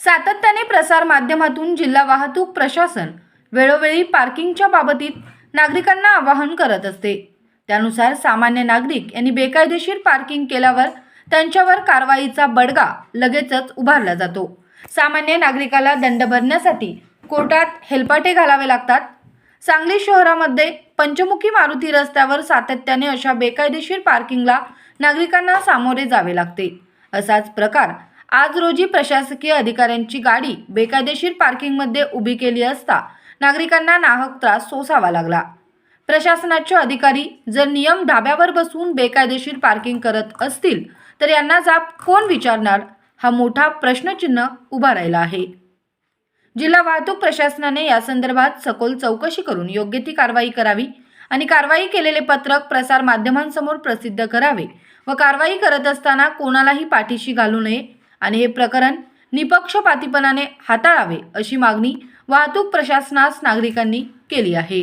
सातत्याने प्रसारमाध्यमातून जिल्हा वाहतूक प्रशासन वेळोवेळी पार्किंगच्या बाबतीत नागरिकांना आवाहन करत असते. त्यानुसार सामान्य नागरिक यांनी बेकायदेशीर पार्किंग केल्यावर त्यांच्यावर कारवाईचा बडगा लगेचच उभारला जातो. सामान्य नागरिकाला दंड भरण्यासाठी कोर्टात हेलपाटे घालावे लागतात. सांगली शहरामध्ये पंचमुखी मारुती रस्त्यावर सातत्याने अशा बेकायदेशीर पार्किंगला नागरिकांना सामोरे जावे लागते. असाच प्रकार आज रोजी प्रशासकीय अधिकाऱ्यांची गाडी बेकायदेशीर पार्किंगमध्ये उभी केली असता नागरिकांना नाहक त्रास सोसावा लागला. प्रशासनाचे अधिकारी जर नियम ढाब्यावर बसून बेकायदेशीर पार्किंग करत असतील तर यांना जाब कोण विचारणार? हा मोठा प्रश्नचिन्ह उभा राहिला आहे. जिल्हा वाहतूक प्रशासनाने या संदर्भात सखोल चौकशी करून योग्य ती कारवाई करावी आणि कारवाई केलेले पत्रक प्रसार माध्यमांसमोर प्रसिद्ध करावे व कारवाई करत असताना कोणालाही पाठीशी घालू नये आणि हे प्रकरण निपक्षपातीपणाने हाताळावे अशी मागणी वाहतूक प्रशासनास नागरिकांनी केली आहे.